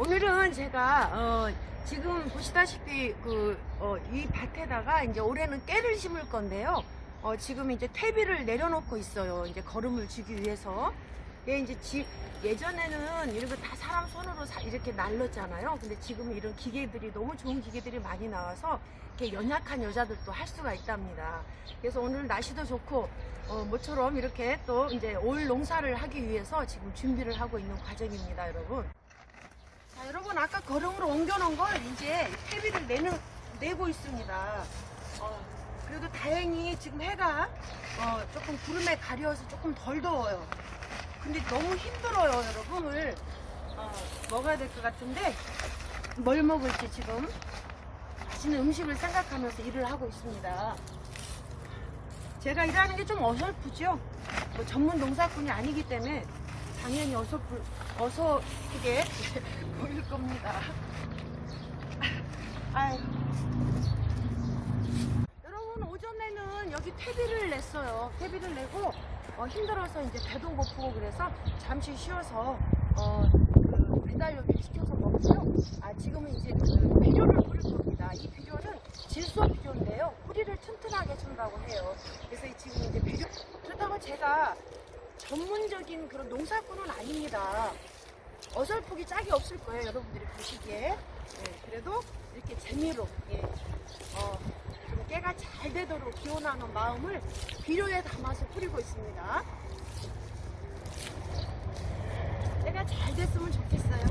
오늘은 제가 어, 지금 보시다시피 그 어, 이 밭에다가 이제 올해는 깨를 심을 건데요. 어, 지금 이제 퇴비를 내려놓고 있어요. 이제 거름을 주기 위해서. 예, 이제 지, 예전에는 이런 거 다 사람 손으로 사- 이렇게 날렸잖아요. 근데 지금 이런 기계들이 너무 좋은 기계들이 많이 나와서 이렇게 연약한 여자들도 할 수가 있답니다. 그래서 오늘 날씨도 좋고 어, 모처럼 이렇게 또 이제 올 농사를 하기 위해서 지금 준비를 하고 있는 과정입니다, 여러분. 자, 여러분 아까 거름으로 옮겨놓은 걸 이제 퇴비를 내는, 내고 있습니다. 어, 그래도 다행히 지금 해가 어, 조금 구름에 가려서 조금 덜 더워요. 근데 너무 힘들어요, 여러분. 오늘 어, 먹어야 될 것 같은데 뭘 먹을지 지금 맛있는 음식을 생각하면서 일을 하고 있습니다. 제가 일하는 게 좀 어설프죠. 뭐 전문 농사꾼이 아니기 때문에 당연히 어설프, 어설프게 보일 겁니다. 여러분 오전에는 여기 퇴비를 냈어요. 퇴비를 내고 어, 힘들어서 이제 배도 고프고 그래서 잠시 쉬어서 어, 그 배달료를 시켜서 먹고요. 아 지금은 이제 그 비료를 뿌릴 겁니다. 이 비료는 질소 비료인데요. 뿌리를 튼튼하게 준다고 해요. 그래서 이 지금 이제 비료 그렇다고 제가 전문적인 그런 농사꾼은 아닙니다. 어설프기 짝이 없을 거예요, 여러분들이 보시기에. 예, 그래도 이렇게 재미로, 예, 어, 좀 깨가 잘 되도록 기원하는 마음을 비료에 담아서 뿌리고 있습니다. 깨가 잘 됐으면 좋겠어요.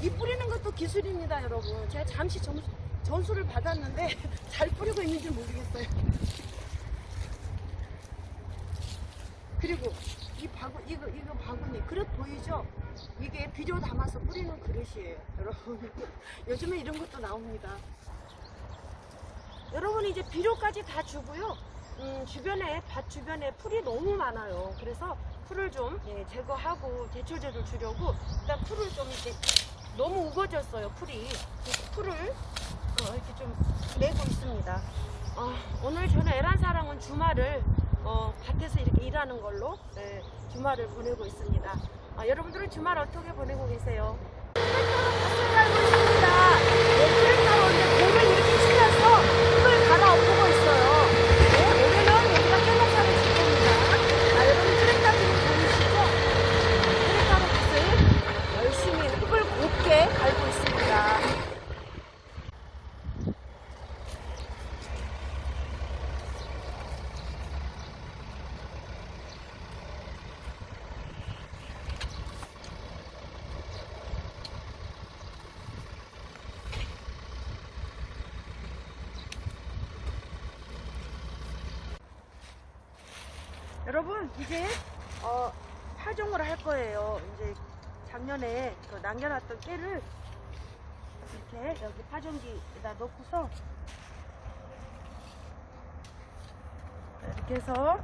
이 뿌리는 것도 기술입니다, 여러분. 제가 잠시 점, 전수를 받았는데 잘 뿌리고 있는지 모르겠어요. 그리고 이 바구 이거 이거 바구니 그릇 보이죠? 이게 비료 담아서 뿌리는 그릇이에요, 여러분. 요즘에 이런 것도 나옵니다. 여러분 이제 비료까지 다 주고요. 음, 주변에 밭 주변에 풀이 너무 많아요. 그래서 풀을 좀 예, 제거하고 제초제를 주려고 일단 풀을 좀 이제 너무 우거졌어요 풀이. 풀을 어, 이렇게 좀 내고 있습니다. 어, 오늘 저는 에란사랑은 주말을 어, 밭에서 이렇게 일하는 걸로 네, 주말을 보내고 있습니다. 아, 여러분들은 주말 어떻게 보내고 계세요? 트랙터로 밭을 갈고 있습니다. 네, 트랙터로 이제 봄을 이렇게 치면서 흙을 갈아엎고 있어요. 네, 오늘은 여기다 깨농사를 질 겁니다. 아, 여러분 트랙터 지금 보이시죠? 트랙터로 밭을 열심히 흙을 곱게 갈고 있습니다. 여러분 이제 어, 파종을 할 거예요. 이제 작년에 그 남겨놨던 깨를 이렇게 여기 파종기에다 넣고서 이렇게 해서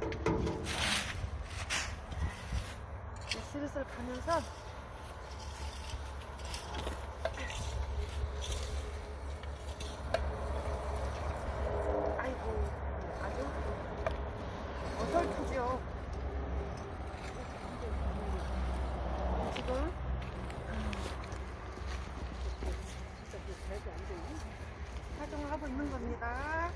슬슬 가면서 아이고 아주 어설프죠. 지금 파종을 하고 있는 겁니다.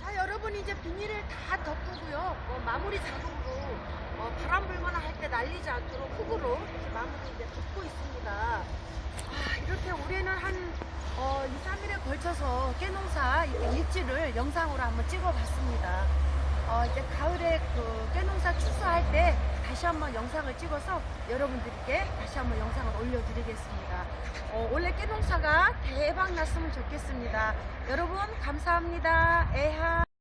자 여러분 이제 비닐을 다 덮고요 뭐 마무리 작업으로 어, 바람 불거나 할 때 날리지 않도록 흙으로 이렇게 마무리 이제 덮고 있습니다 아 이렇게 올해는 한 어, 2, 3일에 걸쳐서 깨농사 일지를 영상으로 한번 찍어봤습니다 어, 이제 가을에 그 깨농사 추수할 때 다시 한번 영상을 찍어서 여러분들께 다시 한번 영상을 올려드리겠습니다. 어, 올해 깨농사가 대박 났으면 좋겠습니다. 여러분 감사합니다. 애하.